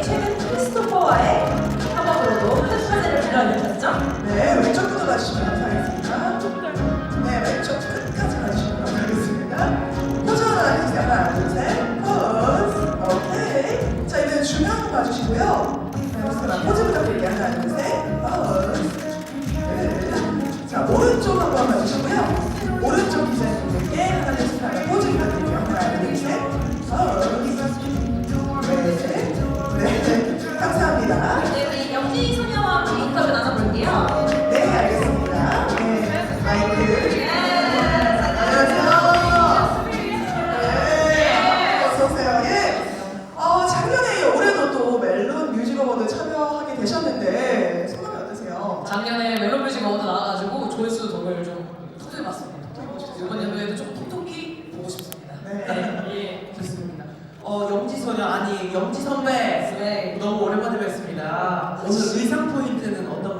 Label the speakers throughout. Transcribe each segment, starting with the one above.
Speaker 1: 최근 크리스토퍼와의 협업으로도 큰 화제를 불러일으켰죠.
Speaker 2: 네, 왼쪽부터 봐주시면 감사하겠습니다. 네, 왼쪽 끝까지 봐주시면 감사하겠습니다. 포즈 하나 해주세요. 하나, 둘, 셋. 포즈. 오케이. 자, 이제 중앙 봐주시고요. 네. 포즈 부탁드릴게요. 하나, 둘, 셋. 포즈. 네. 자, 오른쪽 한번 봐주시고요.
Speaker 1: 이제 우리 영지 소녀와 함께 인터뷰 나눠볼게요.
Speaker 2: 네, 알겠습니다. 네, 마이크. 안녕하세요. 네, 어서오세요. 예. 어, 작년에 올해도 또 멜론 뮤직 어워드 참여하게 되셨는데, 소감이 어떠세요?
Speaker 3: 작년에 멜로뮤직 어워드 나와가지고 조회수 덕을 좀 터뜨려봤습니다. 이번 연도에도 좀 톡톡히 보고 싶습니다.
Speaker 2: 네.
Speaker 3: 예, 좋습니다.
Speaker 4: 어 영지 소녀 아니 영지 선배
Speaker 3: 네.
Speaker 4: 너무 오랜만에 뵙습니다. 오늘 의상 포인트는 어떤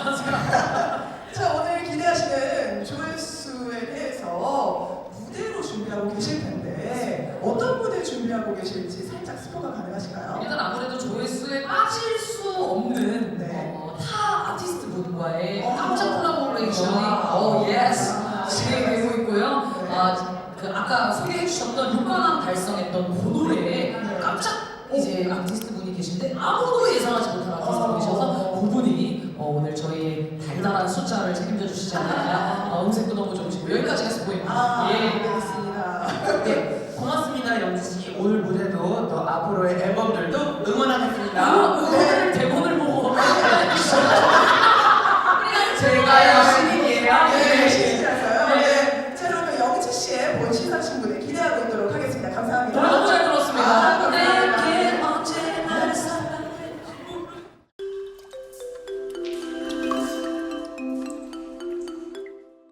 Speaker 3: 자
Speaker 2: 오늘 기대하시는 조회수에 대해서 무대로 준비하고 계실 텐데 어떤 무대 준비하고 계실지 살짝 스포가 가능하실까요?
Speaker 3: 일단 아무래도 조회수에 빠질 수 없는
Speaker 2: 네.
Speaker 3: 어, 타 아티스트 분과의
Speaker 2: 어.
Speaker 3: 깜짝 콜라보레이션이
Speaker 2: 와.
Speaker 3: 어 예스
Speaker 2: 아.
Speaker 3: 진행되고 있고요.
Speaker 2: 네.
Speaker 3: 아, 그 아까 소개해 주셨던 육관왕 달성했던 그 노래에
Speaker 2: 네.
Speaker 3: 깜짝 이제 아티스트 분이 계신데 아무도 예상하지 못한 아티스트
Speaker 2: 어,
Speaker 3: 오늘 저희 달달한 숫자를 책임져 않을까. 어, 음색도 너무 좋으시고 여기까지가 스포입니다.
Speaker 2: 아
Speaker 3: 예.
Speaker 2: 알겠습니다.
Speaker 4: 네 고맙습니다 영지 씨. 오늘 무대도 또 앞으로의 앨범들도
Speaker 3: 아,
Speaker 2: 응원하겠습니다.